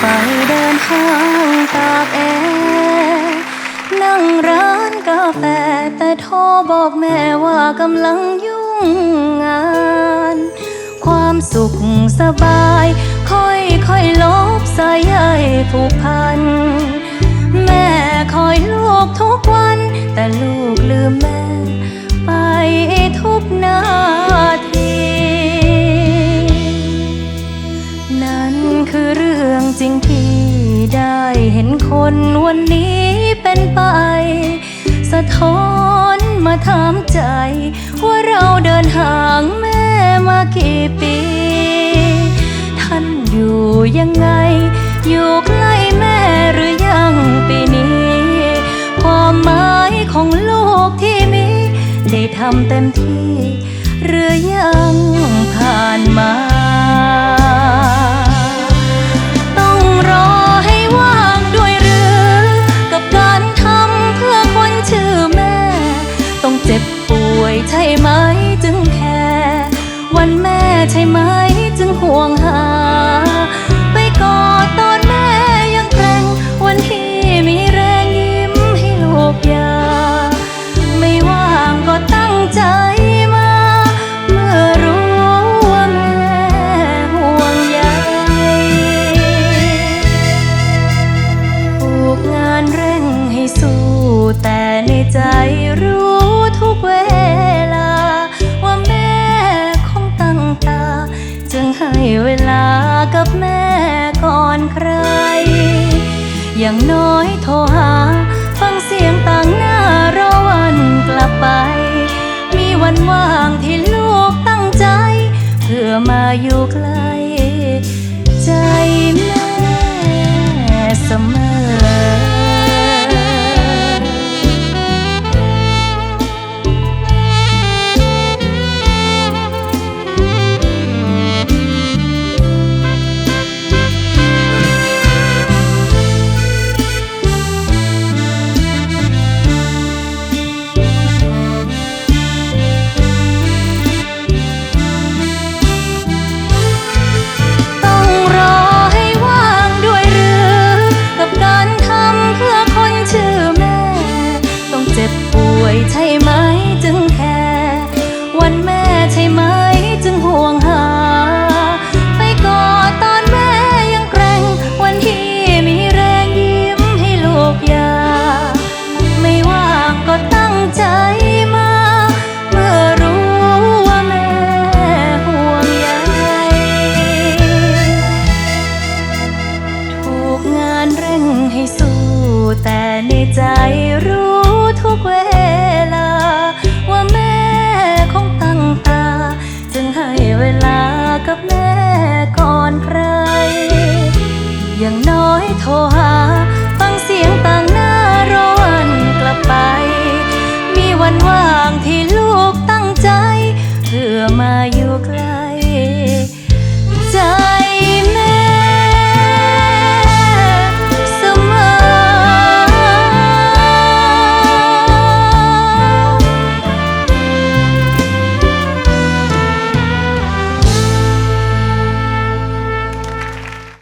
ไปเดินห้างตากแอร์นั่งร้านกาแฟ แต่โทรบอกแม่ว่ากำลังยุ่งงาน ความสุขสบาย ค่อยค่อยลบสายใยผูกพัน แม่คอยลูกทุกวัน แต่ลูกลืมแม่ไป เห็นคนวันนี้เป็นไป สะท้อนมาถามใจ ว่าเราเดินห่างแม่มากี่ปี ท่านอยู่ยังไง อยู่ใกล้แม่หรือยังปีนี้ความหมายของลูกที่มี ได้ทำเต็มที่ หรือยังผ่านมา สู้แต่ในใจรู้ทุกเวลา ว่าแม่คงตั้งตา จึงให้เวลากับแม่ก่อนใคร อย่างน้อยโทรหา ฟังเสียงต่างหน้ารอวันกลับไป มีวันว่างที่ลูกตั้งใจ เพื่อมาอยู่ใกล้ ใจรู้ทุกเวลา ว่าแม่คงตั้งตา จึงให้เวลากับแม่ก่อนใคร อย่างน้อยโทรหา ฟังเสียงต่างหน้ารอวันกลับไป มีวันว่างที่ลูกตั้งใจ เพื่อมาอยู่